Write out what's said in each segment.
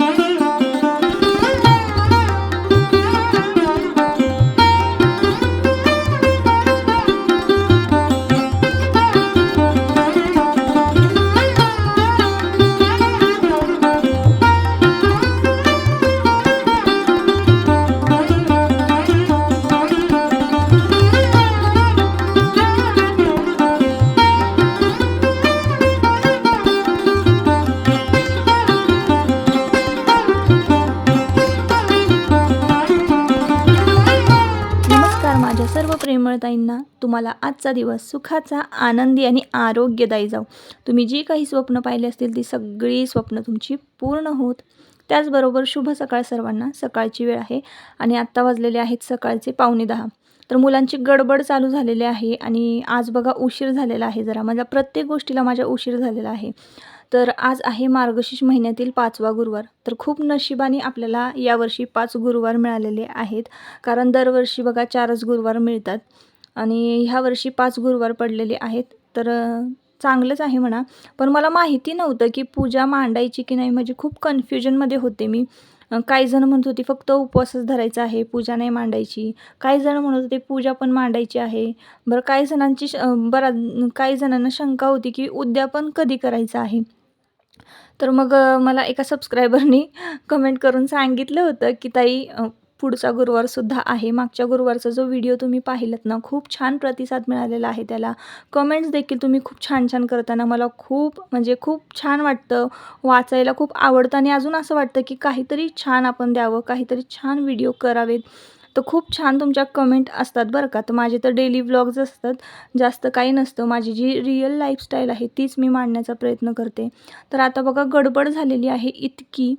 नमस्कार तुम्हाला आजचा दिवस सुखाचा आनंदी आणि आरोग्यदायी जाऊ तुम्ही जी काही स्वप्न पाहिली असतील ती सगळी स्वप्न तुमची पूर्ण होत. त्याचबरोबर शुभ सकाळ सर्वांना. सकाळची वेळ आहे आणि आत्ता वाजलेले आहेत सकाळचे पावणे दहा. तर मुलांची गडबड चालू झालेली आहे आणि आज बघा उशीर झालेला आहे जरा. माझ्या प्रत्येक गोष्टीला माझ्या उशीर झालेला आहे. तर आज आहे मार्गशीर्ष महिन्यातील पाचवा गुरुवार. तर खूप नशिबाने आपल्याला यावर्षी पाच गुरुवार मिळालेले आहेत. कारण दरवर्षी बघा चारच गुरुवार मिळतात. आणि ह्या वर्षी पाच गुरुवार पडलेले आहेत. तर चांगलंच आहे म्हणा. पण मला माहिती नव्हतं की पूजा मांडायची की नाही. म्हणजे खूप कन्फ्युजनमध्ये होते मी. काही जण म्हणत होती फक्त उपवासच धरायचा आहे पूजा नाही मांडायची. काही जण म्हणत होते पूजा पण मांडायची आहे. बरं काही जणांची श- बरा काही जणांना शंका होती की उद्यापन कधी करायचं आहे? तर मग मला एका सबस्क्रायबरनी कमेंट करून सांगितलं होतं की ताई पुढचा गुरुवारसुद्धा आहे. मागच्या गुरुवारचा जो व्हिडिओ तुम्ही पाहिलात ना खूप छान प्रतिसाद मिळालेला आहे त्याला. कमेंट्स देखील तुम्ही खूप छान छान करताना मला खूप म्हणजे खूप छान वाटतं. वाचायला खूप आवडतं आणि अजून असं वाटतं की काहीतरी छान आपण द्यावं काहीतरी छान व्हिडिओ करावेत. तर खूप छान तुमच्या कमेंट असतात बरं का. तर माझे तर डेली व्लॉग्ज असतात. जास्त काही नसतं. माझी जी रिअल लाईफस्टाईल आहे तीच मी मांडण्याचा प्रयत्न करते. तर आता बघा गडबड झालेली आहे इतकी.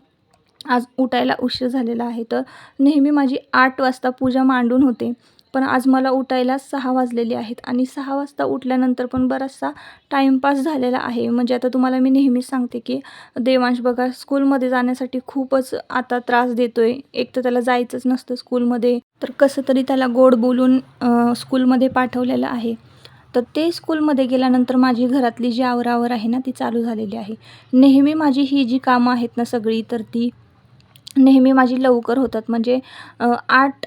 आज उठायला उशीर झालेला आहे. तर नेहमी माझी आठ वाजता पूजा मांडून होते. पण आज मला उठायला सहा वाजलेले आहेत आणि सहा वाजता उठल्यानंतर पण बराचसा टाईमपास झालेला आहे. म्हणजे आता तुम्हाला मी नेहमीच सांगते की देवांश बघा स्कूलमध्ये जाण्यासाठी खूपच आता त्रास देतो आहे एक तर त्याला जायचंच नसतं स्कूलमध्ये. तर कसं तरी त्याला गोड बोलून स्कूलमध्ये पाठवलेलं आहे. तर ते स्कूलमध्ये गेल्यानंतर माझी घरातली जी आवरावर आहे ना ती चालू झालेली आहे. नेहमी माझी ही जी कामं आहेत ना सगळी तर ती नेहमी माझी लवकर होतात. म्हणजे आठ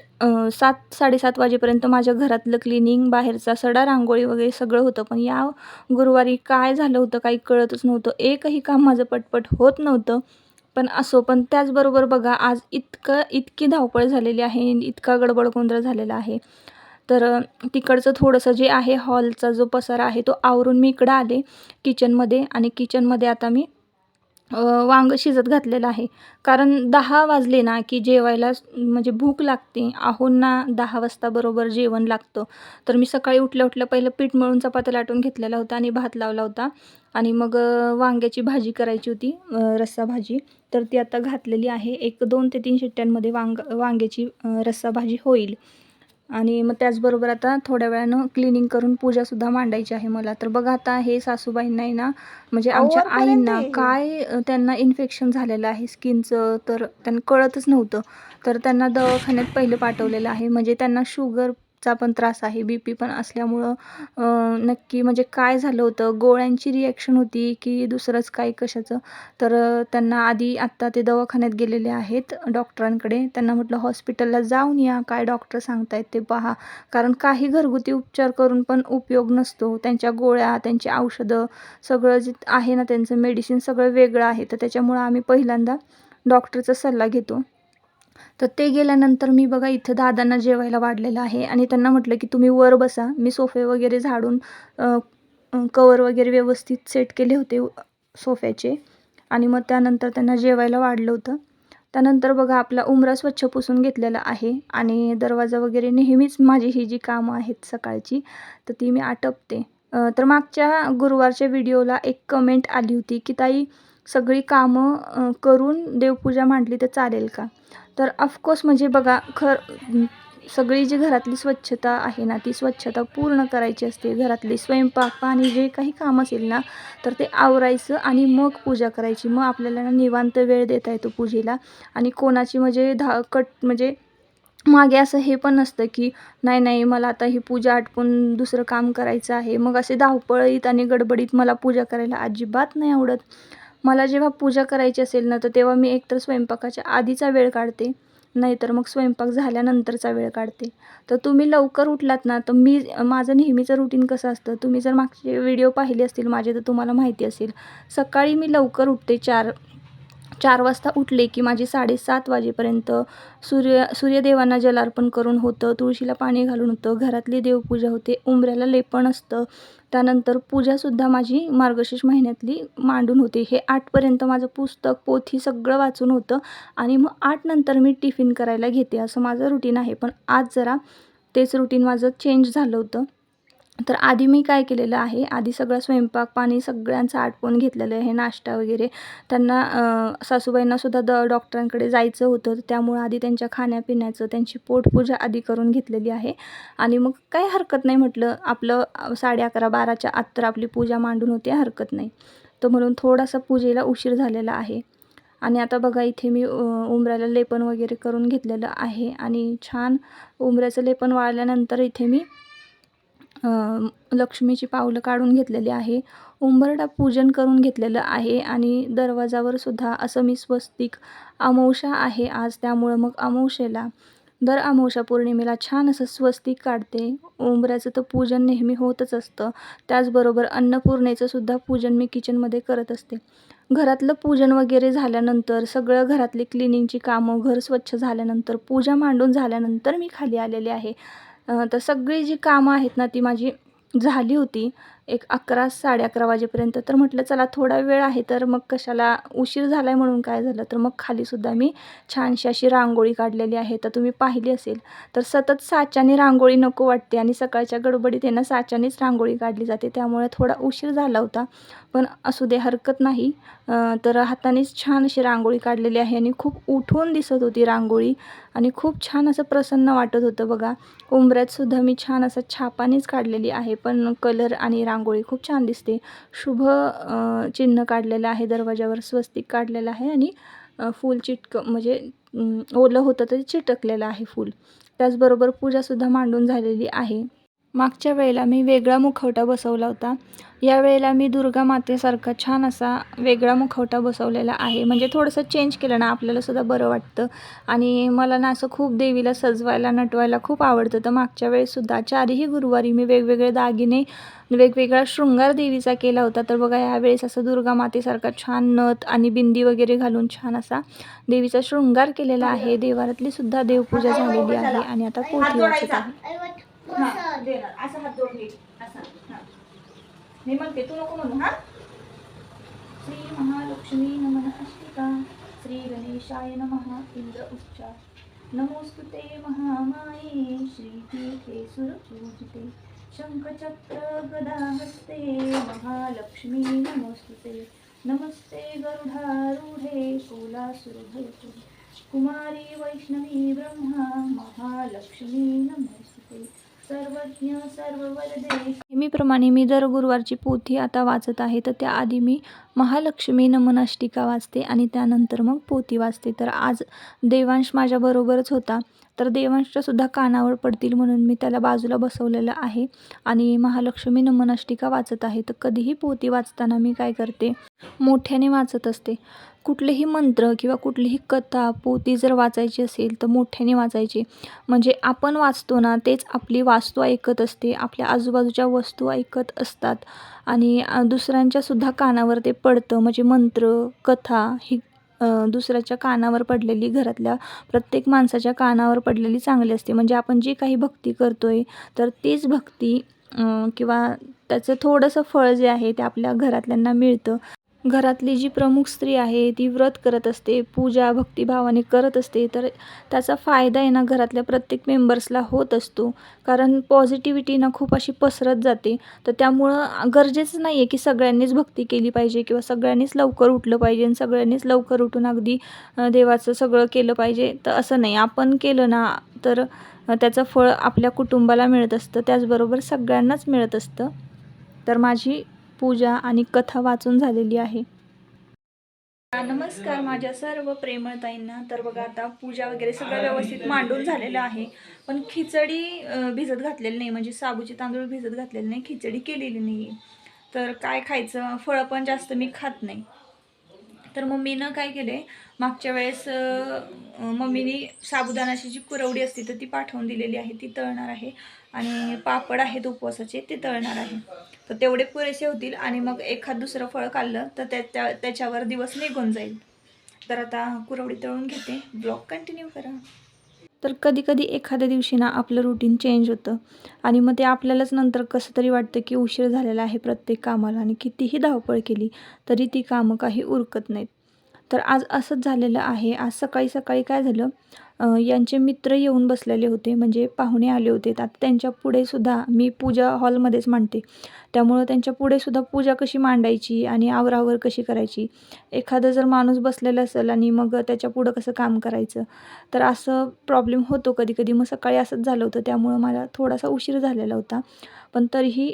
सात साडेसात वाजेपर्यंत माझ्या घरातलं क्लिनिंग बाहेरचा सडा रांगोळी वगैरे सगळं होतं. पण या गुरुवारी काय झालं होतं काही कळतच नव्हतं. एकही काम माझं पटपट होत नव्हतं. पण असो पण त्याचबरोबर बघा आज इतकं इतकी धावपळ झालेली आहे इतका गडबड गोंधळ झालेला आहे. तर तिकडचं थोडंसं जे आहे हॉलचा जो पसारा आहे तो आवरून मी इकडं आले किचनमध्ये आणि किचनमध्ये आता मी वांगं शिजत घातलेलं आहे. कारण दहा वाजले ना की जेवायला म्हणजे भूक लागते. आहोंना दहा वाजता बरोबर जेवण लागतं. तर मी सकाळी उठल्या उठल्या पहिलं पीठ मळून चपात्या लाटून घेतलेला होता आणि भात लावला होता. आणि मग वांग्याची भाजी करायची होती रस्सा भाजी. तर ती आता घातलेली आहे. एक दोन ते तीन शिट्ट्यांमध्ये वांग वांग्याची रस्सा भाजी होईल. आणि मग त्याचबरोबर आता थोड्या वेळानं क्लिनिंग करून पूजासुद्धा मांडायची आहे मला. तर बघा आता हे सासूबाईंना आहे ना म्हणजे आमच्या आईंना. काय त्यांना इन्फेक्शन झालेलं आहे स्किनचं तर त्यांना कळतच नव्हतं. तर त्यांना दवाखान्यात पहिले पाठवलेलं आहे. म्हणजे त्यांना चा पण त्रास आहे. बी पी पण असल्यामुळं नक्की म्हणजे काय झालं होतं? गोळ्यांची रिॲक्शन होती की दुसरंच काय कशाचं? तर त्यांना आधी आत्ता ते दवाखान्यात गेलेले आहेत डॉक्टरांकडे. त्यांना म्हटलं हॉस्पिटलला जाऊन या. काय डॉक्टर सांगतायत ते पहा. कारण काही घरगुती उपचार करून पण उपयोग नसतो. त्यांच्या गोळ्या त्यांची औषधं सगळं जे आहे ना त्यांचं मेडिसिन सगळं वेगळं आहे. तर त्याच्यामुळं आम्ही पहिल्यांदा डॉक्टरचा सल्ला घेतो. तर ते गेल्यानंतर मी बघा इथं दादांना जेवायला वाढलेलं आहे आणि त्यांना म्हटलं की तुम्ही वर बसा. मी सोफे वगैरे झाडून कवर वगैरे व्यवस्थित सेट केले होते सोफ्याचे. आणि मग त्यानंतर त्यांना जेवायला वाढलं होतं. त्यानंतर बघा आपला उमरा स्वच्छ पुसून घेतलेला आहे आणि दरवाजा वगैरे नेहमीच माझी ही जी कामं आहेत सकाळची तर ती मी आटपते. तर मागच्या गुरुवारच्या व्हिडिओला एक कमेंट आली होती की ताई सगळी कामं करून देवपूजा मांडली तर चालेल का? तर ऑफकोर्स म्हणजे बघा खर सगळी जी घरातली स्वच्छता आहे ना ती स्वच्छता पूर्ण करायची असते. घरातली स्वयंपाक पाणी जे काही काम असेल ना तर ते आवरायचं आणि मग पूजा करायची. मग आपल्याला ना निवांत वेळ देता येतो पूजेला. आणि कोणाची म्हणजे धा कट म्हणजे मागे असं हे पण नसतं की नाही नाही मला आता ही पूजा आटपून दुसरं काम करायचं आहे. मग असे धावपळीत आणि गडबडीत मला पूजा करायला अजिबात नाही आवडत. मला जेव्हा पूजा करायची असेल ना तर तेव्हा मी एकतर स्वयंपाकाच्या आधीचा वेळ काढते नाहीतर मग स्वयंपाक झाल्यानंतरचा वेळ काढते. तर तुम्ही लवकर उठलात ना तर मी माझं नेहमीचं रुटीन कसं असतं? तुम्ही जर मागचे व्हिडिओ पाहिले असतील माझे तर तुम्हाला माहिती असेल. सकाळी मी लवकर उठते चार चार वाजता उठले की माझी साडेसात वाजेपर्यंत सूर्य सूर्यदेवांना जलार्पण करून होतं तुळशीला पाणी घालून होतं घरातली देवपूजा होते उंबऱ्याला लेपण असतं. त्यानंतर पूजासुद्धा माझी मार्गशीर्ष महिन्यातली मांडून होते. हे आठपर्यंत माझं पुस्तक पोथी सगळं वाचून होतं आणि मग आठ नंतर मी टिफिन करायला घेते. असं माझं रुटीन आहे. पण आज जरा तेच रुटीन माझं चेंज झालं होतं. तर आधी मी काय केलेलं आहे आधी सगळं स्वयंपाक पाणी सगळ्यांचं आटपून घेतलेलं आहे नाश्ता वगैरे. त्यांना सासूबाईंनासुद्धा द डॉक्टरांकडे जायचं होतं तर त्यामुळं आधी त्यांच्या खाण्यापिण्याचं त्यांची पोटपूजा आधी करून घेतलेली आहे. आणि मग काही हरकत नाही म्हटलं आपलं साडे अकरा बाराच्या आत तर आपली पूजा मांडून होते हरकत नाही. तर म्हणून थोडासा पूजेला उशीर झालेला आहे. आणि आता बघा इथे मी उंबऱ्याला लेपन वगैरे करून घेतलेलं आहे. आणि छान उंबऱ्याचं लेपन वाळल्यानंतर इथे मी लक्ष्मीची पावलं काढून घेतलेली आहे. उंबरडा पूजन करून घेतलेलं आहे आणि दरवाजावर सुद्धा असं मी स्वस्तिक अमावशा आहे आज. त्यामुळं मग अमावशेला दर अमावशा पौर्णिमेला छान असं स्वस्तिक काढते. उंबऱ्याचं तर पूजन नेहमी होतच असतं. त्याचबरोबर अन्नपूर्णेचं सुद्धा पूजन मी किचनमध्ये करत असते. घरातलं पूजन वगैरे झाल्यानंतर सगळं घरातली क्लिनिंगची कामं घर स्वच्छ झाल्यानंतर पूजा मांडून झाल्यानंतर मी खाली आलेले आहे. तर सगळी जी कामं आहेत ना ती माझी झाली होती. एक अकरा साडे अकरा वाजेपर्यंत. तर म्हटलं चला थोडा वेळ आहे तर मग कशाला उशीर झाला आहे म्हणून काय झालं? तर मग खालीसुद्धा मी छानशी अशी रांगोळी काढलेली आहे. तर तुम्ही पाहिली असेल तर सतत साच्याने रांगोळी नको वाटते आणि सकाळच्या गडबडीत येणं साच्यानेच रांगोळी काढली जाते. त्यामुळे थोडा उशीर झाला होता. पण असू दे हरकत नाही. तर हातानेच छान अशी रांगोळी काढलेली आहे आणि खूप उठून दिसत होती रांगोळी. आणि खूप छान असं प्रसन्न वाटत होतं बघा. उंबऱ्यात सुद्धा मी छान असं छापानेच काढलेली आहे. पण कलर आणि रांग रांगोळी खूप छान दिसते. शुभ चिन्ह काढलेलं आहे दरवाजावर स्वस्तिक काढलेलं आहे आणि फूल चिटक म्हणजे ओलं होतं तरी ते चिटकलेलं आहे फूल. त्याचबरोबर पूजासुद्धा मांडून झालेली आहे. मागच्या वेळेला मी वेगळा मुखवटा बसवला होता. या वेळेला मी दुर्गा मातेसारखा छान असा वेगळा मुखवटा बसवलेला आहे. म्हणजे थोडंसं चेंज केलं ना आपल्याला सुद्धा बरं वाटतं. आणि मला ना असं खूप देवीला सजवायला नटवायला खूप आवडतं. तर मागच्या वेळेससुद्धा चारही गुरुवारी मी वेगवेगळे दागिने वेगवेगळा शृंगार देवीचा केला होता. तर बघा यावेळेस असं दुर्गा मातेसारखा छान नथ आणि बिंदी वगैरे घालून छान असा देवीचा शृंगार केलेला आहे. देवारातली सुद्धा देवपूजा झालेली आहे. आणि आता पोथी आहे. हा, देणार. असं हात जोडून घे असा. हा. मी म्हणते तू नको म्हणू हा? श्री महालक्ष्मी नमः अष्टिका श्री गणेशाय नमः इंद्र उच्चार नमोस्तुते महामाये श्रीपीठे सुरपूजिते. शङ्खचक्र गदाहस्ते महालक्ष्मी नमोस्तुते नमस्ते गरुडारूढे कोलासुरभयते कुमारी वैष्णवी ब्रह्मा महालक्ष्मी नमोस्तुते सर्वज्ञ नेहमीप्रमाणे मी दर गुरुवारची पोथी आता वाचत आहे तर त्याआधी मी महालक्ष्मी नमनाष्टिका वाचते आणि त्यानंतर मग पोथी वाचते. तर आज देवांश माझ्याबरोबरच होता तर देवांशच्यासुद्धा कानावर पडतील म्हणून मी त्याला बाजूला बसवलेलं आहे आणि महालक्ष्मी नमनाष्टिका वाचत आहे. तर कधीही पोथी वाचताना मी काय करते? मोठ्याने वाचत असते. कुठलेही मंत्र किंवा कुठलीही कथा पोती जर वाचायची असेल तर मोठ्याने वाचायची. म्हणजे आपण वाचतो ना तेच आपली वास्तू ऐकत असते आपल्या आजूबाजूच्या वस्तू ऐकत असतात. आणि दुसऱ्यांच्यासुद्धा कानावर ते पडतं. म्हणजे मंत्र कथा ही दुसऱ्याच्या कानावर पडलेली घरातल्या प्रत्येक माणसाच्या कानावर पडलेली चांगली असते. म्हणजे आपण जी काही भक्ती करतो आहे तर तीच भक्ती किंवा त्याचं थोडंसं फळ जे आहे ते आपल्या घरातल्यांना मिळतं. घरातली जी प्रमुख स्त्री आहे ती व्रत करत असते पूजा भक्तिभावाने करत असते तर त्याचा फायदा आहे ना घरातल्या प्रत्येक मेंबर्सला होत असतो. कारण पॉझिटिव्हिटी ना खूप अशी पसरत जाते. तर त्यामुळं गरजेचं नाही आहे की सगळ्यांनीच भक्ती केली पाहिजे किंवा सगळ्यांनीच लवकर उठलं पाहिजे आणि सगळ्यांनीच लवकर उठून अगदी देवाचं सगळं केलं पाहिजे. तर असं नाही. आपण केलं ना तर त्याचं फळ आपल्या कुटुंबाला मिळत असतं. त्याचबरोबर सगळ्यांनाच मिळत असतं. तर माझी पूजा आणि कथा वाचून झालेली आहे. नमस्कार माझ्या सर्व प्रेमळताईंना तर बघा आता पूजा वगैरे सगळं व्यवस्थित मांडून झालेलं आहे. पण खिचडी भिजत घातलेली नाही. म्हणजे साबूचे तांदूळ भिजत घातलेले नाही खिचडी केलेली नाही तर काय खायचं? फळं पण जास्त मी खात नाही. तर मम्मीनं काय केले मागच्या वेळेस मम्मीनी मम्मीने साबुदाणाची जी कुरवडी असते तर ती पाठवून दिलेली आहे. ती तळणार आहे. आणि पापड आहेत उपवासाचे ते तळणार आहे. तर तेवढे पुरेसे होतील आणि मग एखाद दुसरं फळ खाल्लं तर त्या त्या- त्याच्यावर दिवस निघून जाईल. तर आता कुरवडी तळून घेते. ब्लॉग कंटिन्यू करा. तर कधी कधी एखाद्या दिवशी ना आपलं रुटीन चेंज होतं. आणि मग ते आपल्यालाच नंतर कसं तरी वाटतं की उशीर झालेला आहे प्रत्येक कामाला आणि कितीही धावपळ केली तरी ती कामं काही उरकत नाहीत. तर आज असंच झालेलं आहे. आज सकाळी सकाळी काय झालं? यांचे मित्र येऊन बसलेले होते म्हणजे पाहुणे आले होते. आता त्यांच्या पुढेसुद्धा मी पूजा हॉलमध्येच मांडते. त्यामुळं त्यांच्या पुढेसुद्धा पूजा कशी मांडायची आणि आवरावर कशी करायची? एखादं जर माणूस बसलेला असेल आणि मग त्याच्या पुढं कसं काम करायचं? तर असं प्रॉब्लेम होतो कधी कधी मग सकाळी असंच झालं होतं त्यामुळं मला थोडासा उशीर झालेला होता. पण तरीही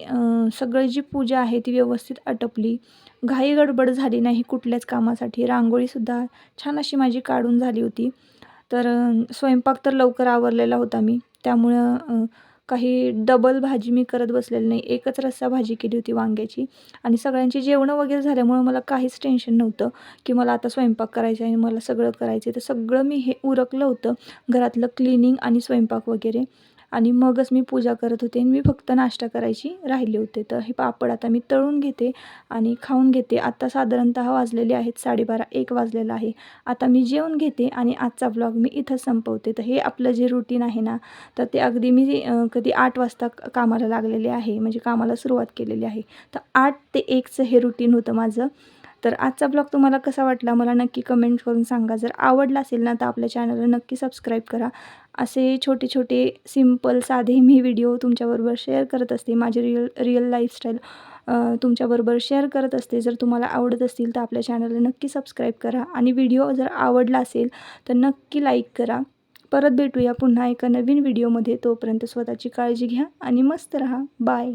सगळी जी पूजा आहे ती व्यवस्थित आटपली. घाई गडबड झाली नाही कुठल्याच कामासाठी. रांगोळीसुद्धा छान अशी माझी काढून झाली होती. तर स्वयंपाक तर लवकर आवरलेला होता मी. त्यामुळं काही डबल भाजी मी करत बसलेली नाही. एकच रस्सा भाजी केली होती वांग्याची. आणि सगळ्यांची जेवणं वगैरे झाल्यामुळं मला काहीच टेन्शन नव्हतं की मला आता स्वयंपाक करायचा आहे मला सगळं करायचं आहे. तर सगळं मी हे उरकलं होतं. घरातलं क्लिनिंग आणि स्वयंपाक वगैरे. आणि मगच मी पूजा करत होते आणि मी फक्त नाश्ता करायची राहिले होते. तर हे पापड आता मी तळून घेते आणि खाऊन घेते. आता साधारणतः वाजलेले आहेत साडेबारा एक वाजलेलं आहे. आता मी जेवण घेते आणि आजचा ब्लॉग मी इथं संपवते. तर हे आपलं जे रुटीन आहे ना तर ते अगदी मी कधी आठ वाजता कामाला लागलेले आहे. म्हणजे कामाला सुरुवात केलेली आहे. तर आठ ते एकचं हे रुटीन होतं माझं. तर आजचा ब्लॉग तुम्हाला कसा वाटला मला नक्की कमेंट करून सांगा. जर आवडला असेल ना तर आपल्या चॅनलला नक्की सबस्क्राईब करा. असे छोटे छोटे सिंपल साधे मी व्हिडिओ तुमच्याबरोबर शेअर करत असते. माझे रिअल रिअल लाईफस्टाईल तुमच्याबरोबर शेअर करत असते. जर तुम्हाला आवडत असतील तर आपल्या चॅनलला नक्की सबस्क्राईब करा. आणि व्हिडिओ जर आवडला असेल तर नक्की लाईक करा. परत भेटूया पुन्हा एका नवीन व्हिडिओमध्ये तोपर्यंत स्वतःची काळजी घ्या आणि मस्त रहा. बाय